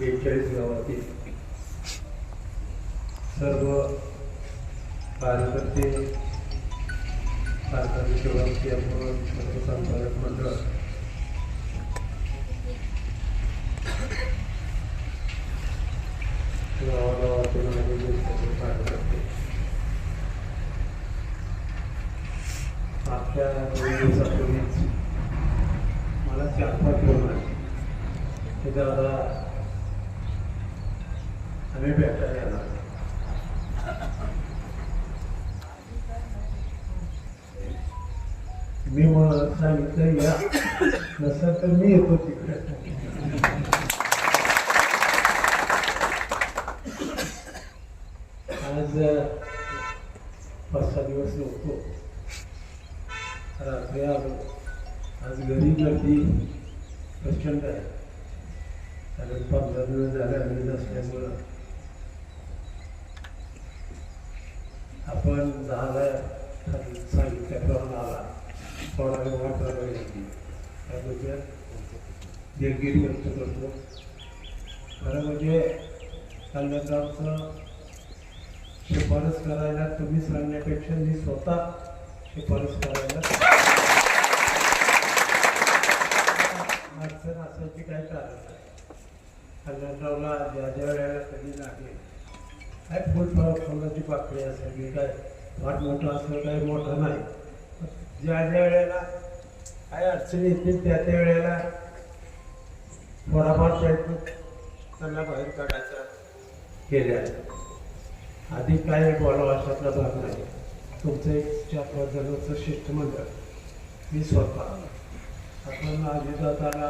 बेचाळीस गावातील सर्व कार्यकर्ते सरकारी सेवाची आपण सर्व मंडळ. गावागावातून आलेले सर्व कार्यकर्ते. आपल्या दोन दिवसापूर्वीच मला चार पाच फोन आले. की दादा आम्ही भेटायला येणार मी मग सांगितलं या नसेल तर मी येतो तिकडे आज पाच सहा दिवस नव्हतो रात्री आलो आज घरी गर्दी प्रचंड आहे कारण पंधरा दिवस झाले आम्ही नसल्यामुळं पण झालं सांगितलं करून आला थोडा वेळ वाट बघावी त्याबद्दल दिलगिरी व्यक्त करतो. खरं म्हणजे कल्याणरावचं शिफारस करायला तुम्ही सांगण्यापेक्षा मी स्वतः शिफारस करायला अडचण असायची काय कारण नाही. कल्याणरावला ज्या ज्या वेळेला कधी लागेल काय फुल फुलाची पाकळी असेल काय फार मोठं असलं काही मोठं नाही. ज्या ज्या वेळेला काय अडचणी येतील त्या त्या वेळेला थोडाफार प्रयत्न त्यांना बाहेर काढायचा केल्या आधी काय बोलावं अशातला भाग नाही. तुमचं एक चार पाच जणांचं शिष्टमंडळ. मी स्वतः. आपण आधी जाताना